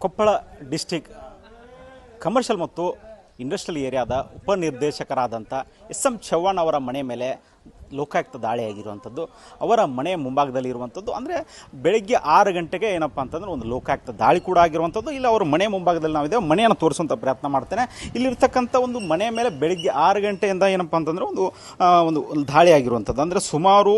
Koppal district commercial ಮತ್ತು industrial ಏರಿಯಾದ ಉಪನಿರ್ದೇಶಕರಾದಂಥ ಎಸ್ ಎಂ ಚವ್ಹಾಣ್ ಅವರ ಮನೆ ಮೇಲೆ ಲೋಕಾಯುಕ್ತ ದಾಳಿಯಾಗಿರುವಂಥದ್ದು ಅವರ ಮನೆ ಮುಂಭಾಗದಲ್ಲಿ ಇರುವಂಥದ್ದು ಅಂದರೆ ಬೆಳಗ್ಗೆ ಆರು ಗಂಟೆಗೆ ಏನಪ್ಪ ಅಂತಂದ್ರೆ ಒಂದು ಲೋಕಾಯುಕ್ತ ದಾಳಿ ಕೂಡ ಆಗಿರುವಂಥದ್ದು, ಇಲ್ಲಿ ಅವರ ಮನೆ ಮುಂಭಾಗದಲ್ಲಿ ನಾವಿದ್ದೇವೆ ಮನೆಯನ್ನು ತೋರಿಸುವಂಥ ಪ್ರಯತ್ನ ಮಾಡ್ತೇನೆ. ಇಲ್ಲಿರ್ತಕ್ಕಂಥ ಒಂದು ಮನೆ ಮೇಲೆ ಬೆಳಗ್ಗೆ ಆರು ಗಂಟೆಯಿಂದ ಏನಪ್ಪ ಅಂತಂದ್ರೆ ಒಂದು ಒಂದು ದಾಳಿ ಆಗಿರುವಂಥದ್ದು. ಅಂದರೆ ಸುಮಾರು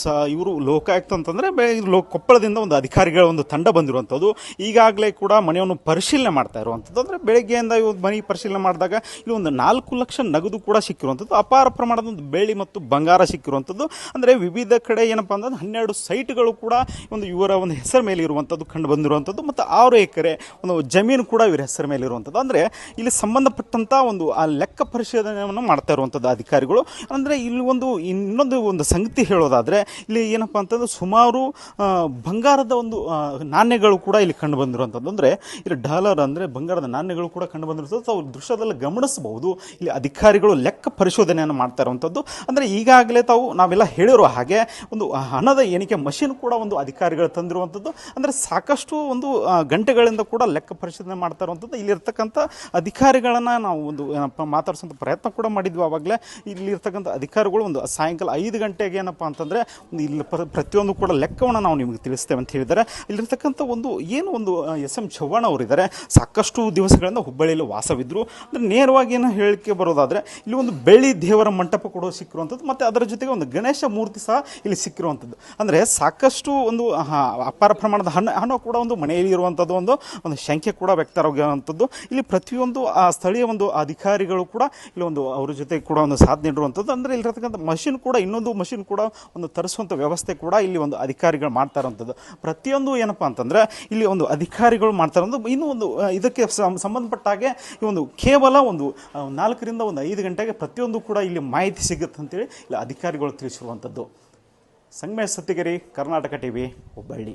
ಸ, ಇವರು ಲೋಕಾಯುಕ್ತ ಅಂತಂದರೆ ಬೆಳಗ್ಗೆ ಲೋ ಕೊಪ್ಪಳದಿಂದ ಒಂದು ಅಧಿಕಾರಿಗಳ ಒಂದು ತಂಡ ಬಂದಿರುವಂಥದ್ದು. ಈಗಾಗಲೇ ಕೂಡ ಮನೆಯನ್ನು ಪರಿಶೀಲನೆ ಮಾಡ್ತಾ ಇರುವಂಥದ್ದು. ಅಂದರೆ ಬೆಳಗ್ಗೆಯಿಂದ ಇವ್ರು ಮನೆ ಪರಿಶೀಲನೆ ಮಾಡಿದಾಗ ಇಲ್ಲಿ ಒಂದು ನಾಲ್ಕು ಲಕ್ಷ ನಗದು ಕೂಡ ಸಿಕ್ಕಿರುವಂಥದ್ದು. ಅಪಾರ ಪ್ರಮಾಣದ ಒಂದು ಬೆಳ್ಳಿ ಮತ್ತು ಬಂಗಾರ ಸಿಕ್ಕಿರುವಂಥದ್ದು. ಅಂದರೆ ವಿವಿಧ ಕಡೆ ಏನಪ್ಪ ಅಂತಂದ್ರೆ ಹನ್ನೆರಡು ಸೈಟ್ಗಳು ಕೂಡ ಒಂದು ಇವರ ಒಂದು ಹೆಸರ ಮೇಲೆ ಇರುವಂಥದ್ದು ಕಂಡು ಬಂದಿರುವಂಥದ್ದು. ಮತ್ತು ಆರು ಎಕರೆ ಒಂದು ಜಮೀನು ಕೂಡ ಇವರ ಹೆಸರ ಮೇಲೆ ಇರುವಂಥದ್ದು. ಅಂದರೆ ಇಲ್ಲಿ ಸಂಬಂಧಪಟ್ಟಂಥ ಒಂದು ಆ ಲೆಕ್ಕ ಪರಿಶೋಧನೆಯನ್ನು ಮಾಡ್ತಾ ಇರುವಂಥದ್ದು ಅಧಿಕಾರಿಗಳು. ಅಂದರೆ ಇಲ್ಲಿ ಒಂದು ಇನ್ನೊಂದು ಒಂದು ಸಂಗತಿ ಹೇಳೋದಾದರೆ, ಇಲ್ಲಿ ಏನಪ್ಪ ಅಂತಂದ್ರೆ ಸುಮಾರು ಬಂಗಾರದ ಒಂದು ನಾಣ್ಯಗಳು ಕೂಡ ಇಲ್ಲಿ ಕಂಡು ಬಂದಿರುವಂಥದ್ದು. ಅಂದರೆ ಇಲ್ಲಿ ಡಾಲರ್ ಅಂದರೆ ಬಂಗಾರದ ನಾಣ್ಯಗಳು ಕೂಡ ಕಂಡು ಬಂದಿರುವಂಥದ್ದು. ಅವ್ರ ದೃಶ್ಯದಲ್ಲಿ ಗಮನಿಸಬಹುದು. ಇಲ್ಲಿ ಅಧಿಕಾರಿಗಳು ಲೆಕ್ಕ ಪರಿಶೋಧನೆಯನ್ನು ಮಾಡ್ತಾ ಇರುವಂಥದ್ದು. ಅಂದರೆ ಈಗಾಗಲೇ ತಾವು ನಾವೆಲ್ಲ ಹೇಳಿರೋ ಹಾಗೆ ಒಂದು ಹಣದ ಎಣಿಕೆ ಮಷಿನ್ ಕೂಡ ಒಂದು ಅಧಿಕಾರಿಗಳು ತಂದಿರುವಂಥದ್ದು. ಅಂದರೆ ಸಾಕಷ್ಟು ಒಂದು ಗಂಟೆಗಳಿಂದ ಕೂಡ ಲೆಕ್ಕ ಪರಿಶೋಧನೆ ಮಾಡ್ತಾ ಇರುವಂಥದ್ದು. ಇಲ್ಲಿರ್ತಕ್ಕಂಥ ಅಧಿಕಾರಿಗಳನ್ನು ನಾವು ಒಂದು ಏನಪ್ಪ ಪ್ರಯತ್ನ ಕೂಡ ಮಾಡಿದ್ವಿ ಆವಾಗಲೇ. ಇಲ್ಲಿರ್ತಕ್ಕಂಥ ಅಧಿಕಾರಿಗಳು ಒಂದು ಸಾಯಂಕಾಲ ಐದು ಗಂಟೆಗೆ ಏನಪ್ಪ ಅಂತಂದರೆ ಒಂದು ಇಲ್ಲಿ ಪ್ರ- ಪ್ರತಿಯೊಂದು ಕೂಡ ಲೆಕ್ಕವನ್ನು ನಾವು ನಿಮಗೆ ತಿಳಿಸ್ತೇವೆ ಅಂತ ಹೇಳಿದರೆ ಇಲ್ಲಿರ್ತಕ್ಕಂಥ ಒಂದು, ಏನು ಒಂದು ಎಸ್ ಎಂ ಚವ್ಹಾಣ್ ಅವರಿದ್ದಾರೆ ಸಾಕಷ್ಟು ದಿವಸಗಳಿಂದ ಹುಬ್ಬಳ್ಳಿಯಲ್ಲಿ ವಾಸವಿದ್ದರು ಅಂದರೆ ನೇರವಾಗಿ ಏನು ಹೇಳಿಕೆ ಬರೋದಾದರೆ, ಇಲ್ಲಿ ಒಂದು ಬೆಳ್ಳಿ ದೇವರ ಮಂಟಪ ಕೂಡ ಸಿಕ್ಕಿರುವಂಥದ್ದು. ಮತ್ತು ಅದರ ಜೊತೆಗೆ ಒಂದು ಗಣೇಶ ಮೂರ್ತಿ ಸಹ ಇಲ್ಲಿ ಸಿಕ್ಕಿರುವಂಥದ್ದು. ಅಂದರೆ ಸಾಕಷ್ಟು ಒಂದು ಅಪಾರ ಪ್ರಮಾಣದ ಹಣ ಹಣ ಕೂಡ ಒಂದು ಮನೆಯಲ್ಲಿ ಇರುವಂಥದ್ದು ಒಂದು ಒಂದು ಶಂಕೆ ಕೂಡ ವ್ಯಕ್ತವಾಗಿರುವಂಥದ್ದು ಇಲ್ಲಿ ಪ್ರತಿಯೊಂದು, ಆ, ಸ್ಥಳೀಯ ಒಂದು ಅಧಿಕಾರಿಗಳು ಕೂಡ ಇಲ್ಲಿ ಒಂದು ಅವ್ರ ಜೊತೆ ಕೂಡ ಒಂದು ಸಾಥ್ ನೀಡಿರುವಂಥದ್ದು. ಅಂದರೆ ಇಲ್ಲಿರ್ತಕ್ಕಂಥ ಮಷಿನ್ ಕೂಡ, ಇನ್ನೊಂದು ಮಷಿನ್ ಕೂಡ ಒಂದು ತರಿಸುವಂಥ ವ್ಯವಸ್ಥೆ ಕೂಡ ಇಲ್ಲಿ ಒಂದು ಅಧಿಕಾರಿಗಳು ಮಾಡ್ತಾ ಇರುವಂಥದ್ದು. ಪ್ರತಿಯೊಂದು ಏನಪ್ಪ ಅಂತಂದರೆ ಇಲ್ಲಿ ಒಂದು ಅಧಿಕಾರಿಗಳು ಮಾಡ್ತಾ ಇರೋದು ಇನ್ನೂ ಒಂದು ಇದಕ್ಕೆ ಸಂಬಂಧಪಟ್ಟ ಹಾಗೆ ಈ ಒಂದು ಕೇವಲ ಒಂದು ನಾಲ್ಕರಿಂದ ಒಂದು ಐದು ಗಂಟೆಗೆ ಪ್ರತಿಯೊಂದು ಕೂಡ ಇಲ್ಲಿ ಮಾಹಿತಿ ಸಿಗುತ್ತೆ ಅಂತೇಳಿ ಅಧಿಕಾರಿಗಳು ತಿಳಿಸಿರುವಂಥದ್ದು ಸಂಗಮೇಶ್ ಸತ್ತಿಗೆರಿ ಕರ್ನಾಟಕ ಟಿವಿ ಹುಬ್ಬಳ್ಳಿ.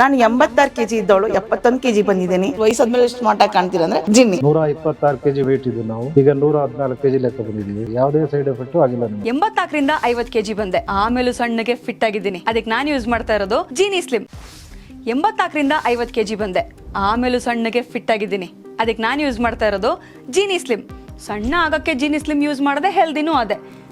ನಾನು ಎಂಬತ್ತಾರು ಕೆಜಿ ಇದ್ದವಳು ಎಪ್ಪತ್ತೊಂದು ಕೆಜಿ ಬಂದಿದ್ದೀನಿ. ವಯಸ್ಸಾದ್ಮೇಲೆ ಸ್ಮಾರ್ಟ್ ಆಗಿ ಕಾಣ್ತೀರ ಅಂದ್ರೆ ಜಿನ್ನಿ. ನೂರ ಇಪ್ಪತ್ತಾರು ಕೆಜಿ ವೇಟ್ ಇದ್ದು ನಾವು. ಈಗ ನೂರ ಹದಿನಾಲ್ಕು ಕೆಜಿ ಲೆಕ್ಕ ಬಂದಿದ್ದೀವಿ. ಯಾವುದೇ ಸೈಡ್ ಎಫೆಕ್ಟ್ ಆಗಿಲ್ಲ ನಮಗೆ. ಎಂಬತ್ನಾಲ್ಕರಿಂದ ಐವತ್ ಕೆಜಿ ಬಂದೆ. ಆಮೇಲೆ ಸಣ್ಣಗೆ ಫಿಟ್ ಆಗಿದ್ದೀನಿ. ಅದಕ್ಕೆ ನಾನು ಯೂಸ್ ಮಾಡ್ತಾ ಇರೋದು ಜೀನಿ ಸ್ಲಿಮ್ ಎಂಬತ್ನಾಲ್ಕರಿಂದ ಐವತ್ ಕೆಜಿ ಬಂದೆ. ಆಮೇಲೂ ಸಣ್ಣಗೆ ಫಿಟ್ ಆಗಿದ್ದೀನಿ. ಅದಕ್ಕೆ ನಾನು ಯೂಸ್ ಮಾಡ್ತಾ ಇರೋದು ಜೀನಿ ಸ್ಲಿಮ್ ಸಣ್ಣ ಆಗಕ್ಕೆ ಜೀನಿ ಸ್ಲಿಮ್ ಯೂಸ್ ಮಾಡದೆ ಹೆಲ್ದಿನೂ ಅದೇ.